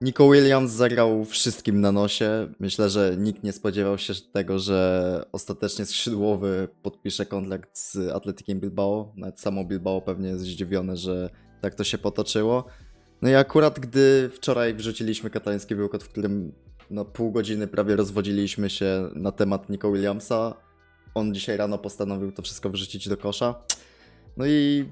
Nico Williams zagrał wszystkim na nosie. Myślę, że nikt nie spodziewał się tego, że ostatecznie skrzydłowy podpisze kontrakt z Atletikiem Bilbao. Nawet samo Bilbao pewnie jest zdziwione, że tak to się potoczyło. No i akurat gdy wczoraj wrzuciliśmy katalański bełkot, w którym na pół godziny prawie rozwodziliśmy się na temat Nico Williamsa, on dzisiaj rano postanowił to wszystko wrzucić do kosza. No i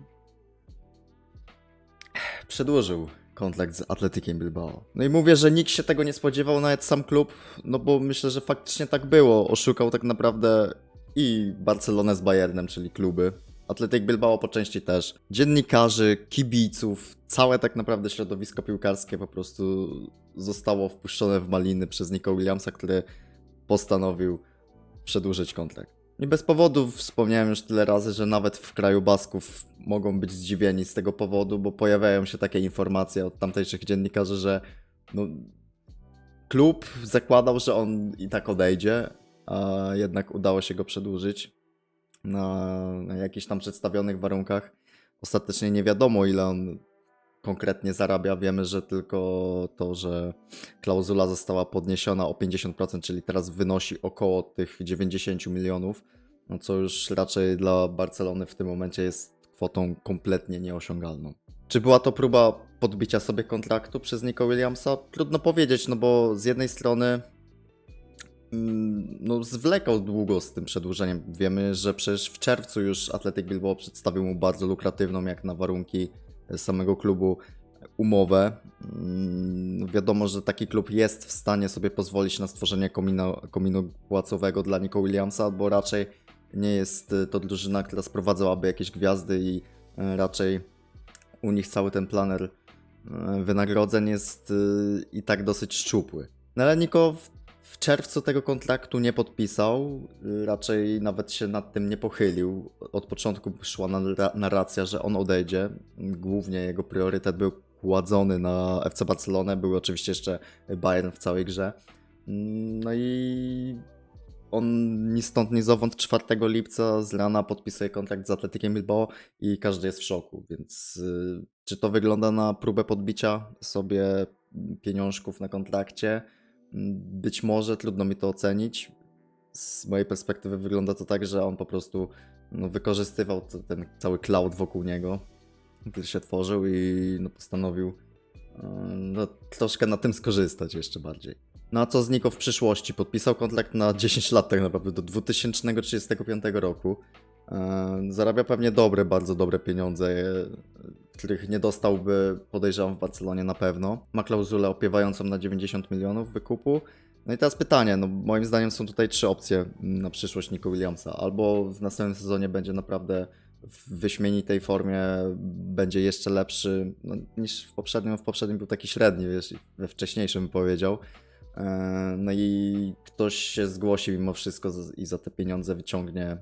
przedłużył kontrakt z Atletikiem Bilbao. No i mówię, że nikt się tego nie spodziewał, nawet sam klub, no bo myślę, że faktycznie tak było. Oszukał tak naprawdę i Barcelonę z Bayernem, czyli kluby. Atletyk Bilbao po części też. Dziennikarzy, kibiców, całe tak naprawdę środowisko piłkarskie po prostu zostało wpuszczone w maliny przez Nico Williamsa, który postanowił przedłużyć kontrakt. I bez powodu wspomniałem już tyle razy, że nawet w kraju Basków mogą być zdziwieni z tego powodu, bo pojawiają się takie informacje od tamtejszych dziennikarzy, że no, klub zakładał, że on i tak odejdzie, a jednak udało się go przedłużyć na, na jakichś tam przedstawionych warunkach. Ostatecznie nie wiadomo, ile on konkretnie zarabia. Wiemy, że tylko to, że klauzula została podniesiona o 50%, czyli teraz wynosi około tych 90 milionów, no co już raczej dla Barcelony w tym momencie jest kwotą kompletnie nieosiągalną. Czy była to próba podbicia sobie kontraktu przez Nico Williamsa? Trudno powiedzieć, no bo z jednej strony mm, no, zwlekał długo z tym przedłużeniem. Wiemy, że przecież w czerwcu już Atletic Bilbao przedstawił mu bardzo lukratywną, jak na warunki samego klubu, umowę. Mm, Wiadomo, że taki klub jest w stanie sobie pozwolić na stworzenie komino, kominu płacowego dla Nico Williamsa, bo raczej nie jest y, to drużyna, która sprowadzałaby jakieś gwiazdy i y, raczej u nich cały ten planer y, wynagrodzeń jest i tak dosyć szczupły. No ale Nico w, czerwcu tego kontraktu nie podpisał, raczej nawet się nad tym nie pochylił. Od początku szła narra- narracja, że on odejdzie. Głównie jego priorytet był kładzony na FC Barcelonę, był oczywiście jeszcze Bayern w całej grze. No i on ni stąd, ni zowąd 4 lipca z rana podpisuje kontrakt z Atletikiem Bilbao i każdy jest w szoku, więc y, czy to wygląda na próbę podbicia sobie pieniążków na kontrakcie? Być może, trudno mi to ocenić. Z mojej perspektywy wygląda to tak, że on po prostu no, wykorzystywał ten cały cloud wokół niego, który się tworzył i no, postanowił y, no, troszkę na tym skorzystać jeszcze bardziej. No a co z Niko w przyszłości? Podpisał kontrakt na 10 lat tak naprawdę, do 2035 roku. E, Zarabia pewnie dobre, bardzo dobre pieniądze, e, których nie dostałby, podejrzewam, w Barcelonie na pewno. Ma klauzulę opiewającą na 90 milionów wykupu. No i teraz pytanie, no moim zdaniem są tutaj trzy opcje mm, na przyszłość Nico Williamsa. Albo w następnym sezonie będzie naprawdę w wyśmienitej formie, będzie jeszcze lepszy no, niż w poprzednim. W poprzednim był taki średni, wiesz, we wcześniejszym powiedział. E, No i ktoś się zgłosi mimo wszystko i za te pieniądze wyciągnie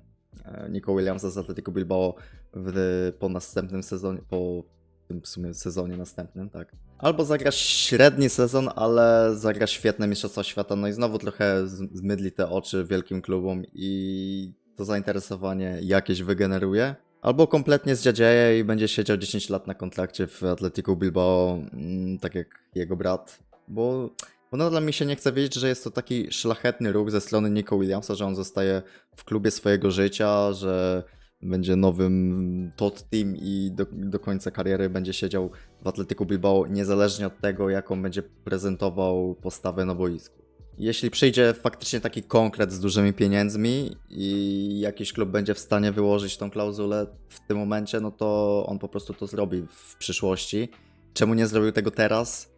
Nico Williamsa z Atletico Bilbao w, po następnym sezonie, po tym w sumie sezonie następnym, tak. Albo zagra średni sezon, ale zagra świetne Mistrzostwa Świata, no i znowu trochę zmydli te oczy wielkim klubom i to zainteresowanie jakieś wygeneruje. Albo kompletnie zdziadzieje i będzie siedział 10 lat na kontrakcie w Atletico Bilbao, mm, tak jak jego brat, bo bo nadal mi się nie chce wiedzieć, że jest to taki szlachetny ruch ze strony Nico Williamsa, że on zostaje w klubie swojego życia, że będzie nowym top team i do, do końca kariery będzie siedział w Atletico Bilbao, niezależnie od tego, jaką będzie prezentował postawę na boisku. Jeśli przyjdzie faktycznie taki konkret z dużymi pieniędzmi i jakiś klub będzie w stanie wyłożyć tą klauzulę w tym momencie, no to on po prostu to zrobi w przyszłości. Czemu nie zrobił tego teraz?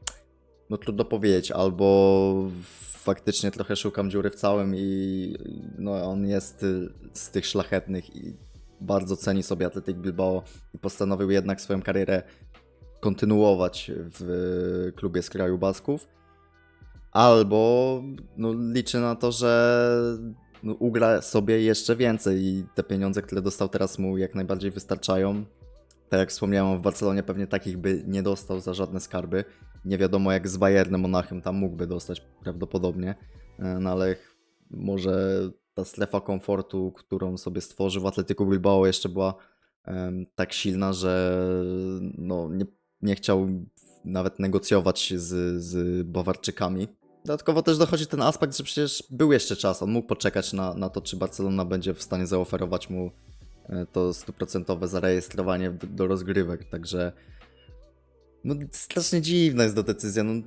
No trudno powiedzieć, albo faktycznie trochę szukam dziury w całym i no, on jest y, z tych szlachetnych i bardzo ceni sobie Atletic Bilbao i postanowił jednak swoją karierę kontynuować w klubie z kraju Basków. Albo no, liczy na to, że no, ugra sobie jeszcze więcej i te pieniądze, które dostał teraz mu jak najbardziej wystarczają. Tak jak wspomniałem, w Barcelonie pewnie takich by nie dostał za żadne skarby. Nie wiadomo jak z Bayernem Monachium tam mógłby dostać prawdopodobnie, e, no ale może ta strefa komfortu, którą sobie stworzył w Atletico Bilbao jeszcze była em, tak silna, że no, nie, nie chciał nawet negocjować z, z Bawarczykami. Dodatkowo też dochodzi ten aspekt, że przecież był jeszcze czas, on mógł poczekać na, na to, czy Barcelona będzie w stanie zaoferować mu to stuprocentowe zarejestrowanie do, rozgrywek, także no strasznie dziwna jest to decyzja, no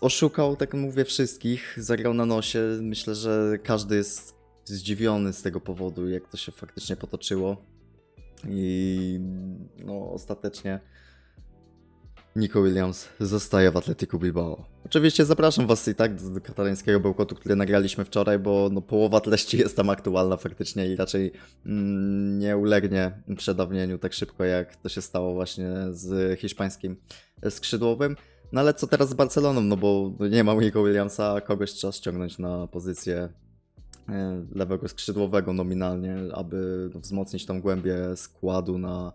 oszukał, tak mówię, wszystkich, zagrał na nosie, myślę, że każdy jest zdziwiony z tego powodu, jak to się faktycznie potoczyło i no ostatecznie Nico Williams zostaje w Atletico Bilbao. Oczywiście zapraszam Was i tak do, katalańskiego bełkotu, który nagraliśmy wczoraj, bo no, połowa treści jest tam aktualna faktycznie i raczej mm, nie ulegnie przedawnieniu tak szybko, jak to się stało właśnie z hiszpańskim skrzydłowym. No ale co teraz z Barceloną, no bo nie ma Nico Williamsa, kogoś trzeba ściągnąć na pozycję e, lewego skrzydłowego nominalnie, aby no, wzmocnić tą głębię składu na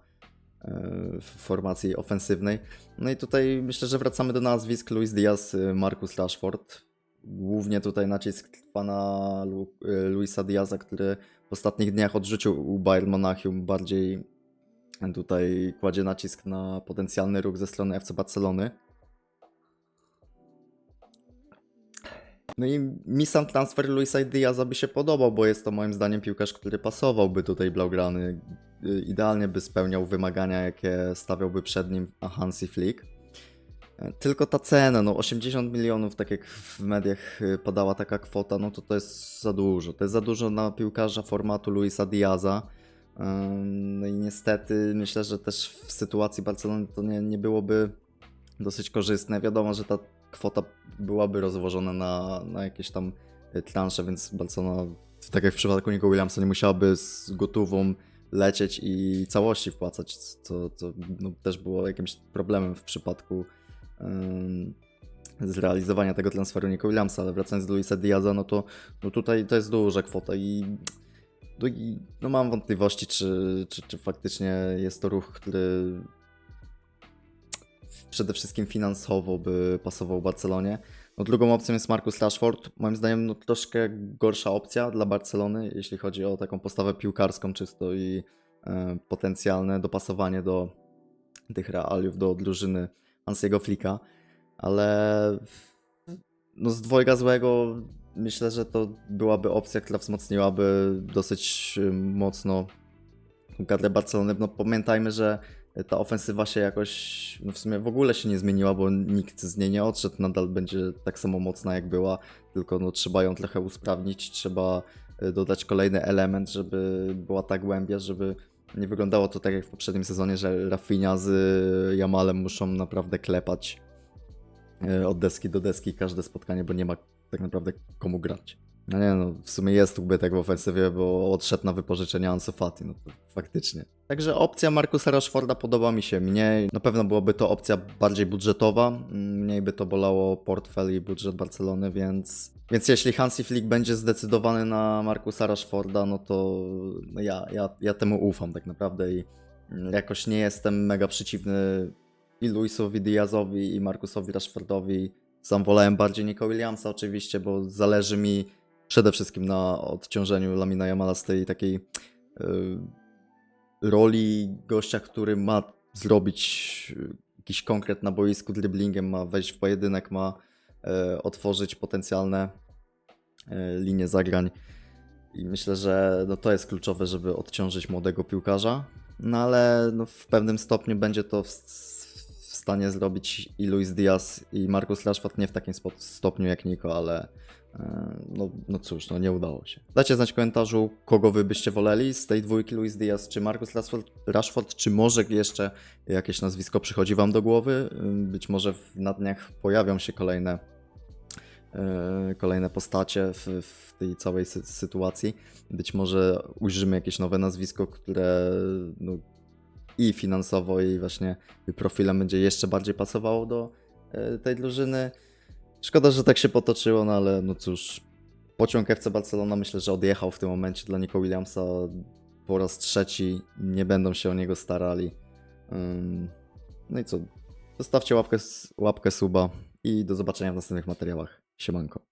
w formacji ofensywnej. No i tutaj myślę, że wracamy do nazwisk Luis Diaz, y, Marcus Rashford. Głównie tutaj nacisk trwa na Lu y, Luisa Diaza, który w ostatnich dniach odrzucił u Bayern Monachium. Bardziej tutaj kładzie nacisk na potencjalny ruch ze strony FC Barcelony. No i mi sam transfer Luisa Diaza by się podobał, bo jest to moim zdaniem piłkarz, który pasowałby tutaj Blaugrany. Y, Idealnie by spełniał wymagania, jakie stawiałby przed nim Hansi Flick. E, Tylko ta cena, no 80 milionów, tak jak w mediach y, podała taka kwota, no to to jest za dużo. To jest za dużo na piłkarza formatu Luisa Diaza. Ym, No i niestety myślę, że też w sytuacji Barcelony to nie, nie byłoby dosyć korzystne. Wiadomo, że ta kwota byłaby rozłożona na, na jakieś tam y, transze, więc Barcelona, tak jak w przypadku Nico Williamsa, nie musiałaby z gotową lecieć i całości wpłacać, co, co no, też było jakimś problemem w przypadku ym, zrealizowania tego transferu Nico Williamsa, ale wracając do Luisa Diaza, no to no tutaj to jest duża kwota i, no, i no mam wątpliwości, czy, czy, czy faktycznie jest to ruch, który przede wszystkim finansowo by pasował Barcelonie. No, drugą opcją jest Marcus Rashford. Moim zdaniem no, troszkę gorsza opcja dla Barcelony, jeśli chodzi o taką postawę piłkarską czysto i e, potencjalne dopasowanie do tych realiów, do drużyny Hansiego Flicka. Ale no, z dwojga złego myślę, że to byłaby opcja, która wzmocniłaby dosyć e, mocno kadrę Barcelony. No pamiętajmy, że ta ofensywa się jakoś, no w sumie w ogóle się nie zmieniła, bo nikt z niej nie odszedł, nadal będzie tak samo mocna jak była, tylko no trzeba ją trochę usprawnić, trzeba y, dodać kolejny element, żeby była ta głębia, żeby nie wyglądało to tak jak w poprzednim sezonie, że Rafinha z Jamalem muszą naprawdę klepać y, od deski do deski każde spotkanie, bo nie ma tak naprawdę komu grać. No nie no, w sumie jest ubytek w ofensywie, bo odszedł na wypożyczenie Ansu Fati, no to faktycznie. Także opcja Markusa Rashforda podoba mi się mniej. Na pewno byłaby to opcja bardziej budżetowa, mniej by to bolało portfel i budżet Barcelony, więc... Więc jeśli Hansi Flick będzie zdecydowany na Markusa Rashforda, no to no ja, ja, ja temu ufam tak naprawdę i jakoś nie jestem mega przeciwny i Luisowi Diazowi i Markusowi Rashfordowi. Sam wolałem bardziej Nico Williamsa oczywiście, bo zależy mi przede wszystkim na odciążeniu Lamina Jamala z tej takiej y, roli gościa, który ma zrobić y, jakiś konkret na boisku dribblingiem, ma wejść w pojedynek, ma y, otworzyć potencjalne linie zagrań. I myślę, że no to jest kluczowe, żeby odciążyć młodego piłkarza. No ale no w pewnym stopniu będzie to w, w stanie zrobić i Luis Diaz, i Marcus Rashford, nie w takim stopniu jak Nico, ale no, no cóż, no nie udało się. Dajcie znać w komentarzu, kogo wy byście woleli z tej dwójki Luis Diaz czy Marcus Rashford, Rashford, czy może jeszcze jakieś nazwisko przychodzi wam do głowy. Ym, Być może w, na dniach pojawią się kolejne e, kolejne postacie w, w tej całej sy- sytuacji. Być może ujrzymy jakieś nowe nazwisko, które no, i finansowo, i właśnie profilem będzie jeszcze bardziej pasowało do e, tej drużyny. Szkoda, że tak się potoczyło, no ale no cóż, pociąg FC Barcelona myślę, że odjechał w tym momencie dla Nico Williamsa po raz trzeci. Nie będą się o niego starali. No i co? Zostawcie łapkę, łapkę suba i do zobaczenia w następnych materiałach. Siemanko.